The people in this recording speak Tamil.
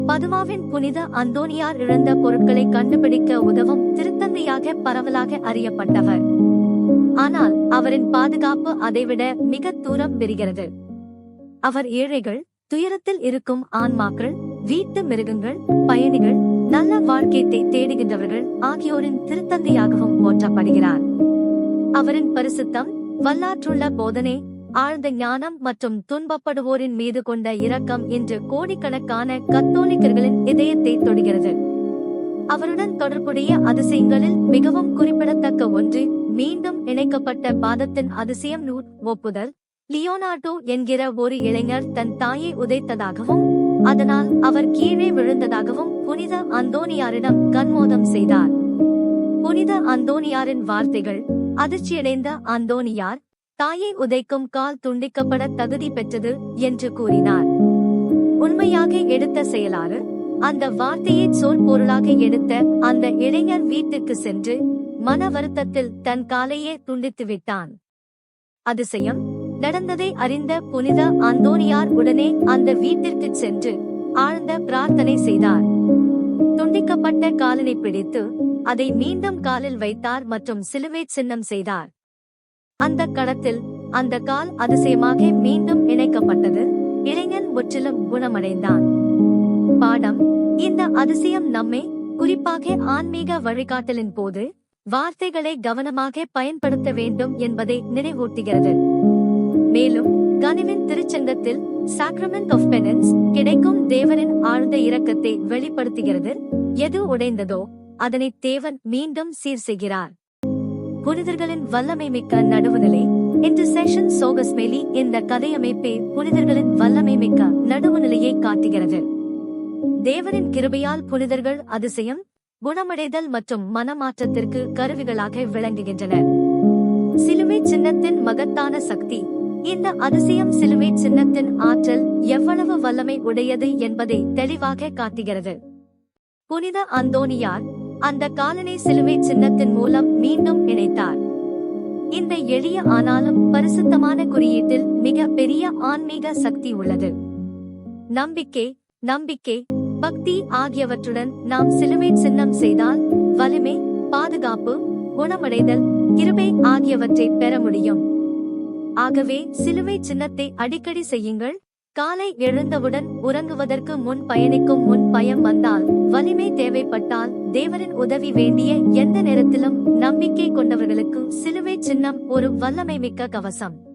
பதுமாவின் புனித அந்தோனியார் இழந்த பொருட்களை கண்டுபிடிக்க உதவும் திருத்தந்தையாக பரவலாக அறியப்பட்டவர். ஆனால் அவரின் பாதுகாப்பு அதைவிட மிக தூரம் பெறுகிறது அவர் ஏழைகள் துயரத்தில் இருக்கும் ஆன்மாக்கள் வீட்டு மிருகங்கள் பயணிகள் நல்ல வாழ்க்கையை தேடுகின்றவர்கள் ஆகியோரின் திருத்தந்தையாகவும் போற்றப்படுகிறார். அவரின் பரிசுத்தம் வல்லாற்றுள்ள போதனை ஆழ்ந்த ஞானம் மற்றும் துன்பப்படுவோரின் மீது கொண்ட இரக்கம் இன்று கோடிக்கணக்கான கத்தோலிக்கர்களின் இதயத்தை தொடுகிறது. அவருடன் தொடர்புடைய அதிசயங்களில் மிகவும் குறிப்பிடத்தக்க ஒன்று மீண்டும் இணைக்கப்பட்ட பாதத்தின் அதிசயம் நூல் ஒப்புதல். லியோனார்டோ என்கிற ஒரு இளைஞர் தன் தாயை உதைத்ததாகவும் அதனால் அவர் கீழே விழுந்ததாகவும் புனித அந்தோனியாரிடம் கண்மோதம் செய்தார். புனித அந்தோனியாரின் வார்த்தைகள் அதிர்ச்சியடைந்த அந்தோனியார் தாயை உதைக்கும் கால் துண்டிக்கப்பட தகுதி பெற்றது என்று கூறினார். உண்மையாக எடுத்த செயலாறு அந்த வார்த்தையை சொல் பொருளாக எடுத்த அந்த இளைஞர் வீட்டுக்கு சென்று மன வருத்தத்தில் தன் காலையே துண்டித்து விட்டான். அதிசயம் நடந்ததை அறிந்த புனித அந்தோனியார் உடனே அந்த வீட்டிற்கு சென்று ஆழ்ந்த பிரார்த்தனை செய்தார். துண்டிக்கப்பட்ட காலனை பிடித்து அதை மீண்டும் காலில் வைத்தார் மற்றும் சிலுவை சின்னம் செய்தார். அந்த கணத்தில் அந்த கால் அதிசயமாக மீண்டும் இணைக்கப்பட்டது. இளைஞன் முற்றிலும் குணமடைந்தான். பாடம் இந்த அதிசயம் நம்மை குறிப்பாக ஆன்மீக வழிகாட்டலின் போது வார்த்தைகளை கவனமாக பயன்படுத்த வேண்டும் என்பதை நினைவூட்டுகிறது. மேலும் கனிவின் திருச்சங்கத்தில் சாக்ரமெண்ட் ஆஃப் பெனன்ஸ் கிடைக்கும் தேவரின் ஆழ்ந்த இரக்கத்தை வெளிப்படுத்துகிறது. எது உடைந்ததோ அதனை தேவன் மீண்டும் சீர் செய்கிறார். புனிதர்களின் வல்லமை மிக்க நடுவுநிலை இன்டர்செஷன் சோகஸ்மேலி இந்த கதையமைப்பே புனிதர்களின் வல்லமை மிக்க நடுவுநிலையை காட்டுகிறது. தேவனின் கிருபையால் புனிதர்கள் அதிசயம் குணமடைதல் மற்றும் மனமாற்றத்திற்கு கருவிகளாக விளங்குகின்றனர் சிலுவை சின்னத்தின் மகத்தான சக்தி. இந்த அதிசயம் சிலுவை சின்னத்தின் ஆற்றல் எவ்வளவு வல்லமை உடையது என்பதை தெளிவாக காட்டுகிறது. புனித அந்தோனியார் அந்த காலனை சிலுவை சின்னத்தின் மூலம் மீண்டும் இணைத்தார். இந்த எளிய ஆனாலும் பரிசுத்தமான குறியீட்டில் மிக பெரிய ஆன்மீக சக்தி உள்ளது. நம்பிக்கை நம்பிக்கை பக்தி ஆகியவற்றுடன் நாம் சிலுவை சின்னம் செய்தால் வலிமை பாதுகாப்பு குணமடைதல் கிருபை ஆகியவற்றை பெற முடியும். ஆகவே சிலுவை சின்னத்தை அடிக்கடி செய்யுங்கள். காலை எழுந்தவுடன் உறங்குவதற்கு முன் பயணிக்கும் முன் பயம் வந்தால் வலிமை தேவைப்பட்டால் தேவரின் உதவி வேண்டிய எந்த நேரத்திலும் நம்பிக்கை கொண்டவர்களுக்கு சிலுவை சின்னம் ஒரு வல்லமை மிக்க கவசம்.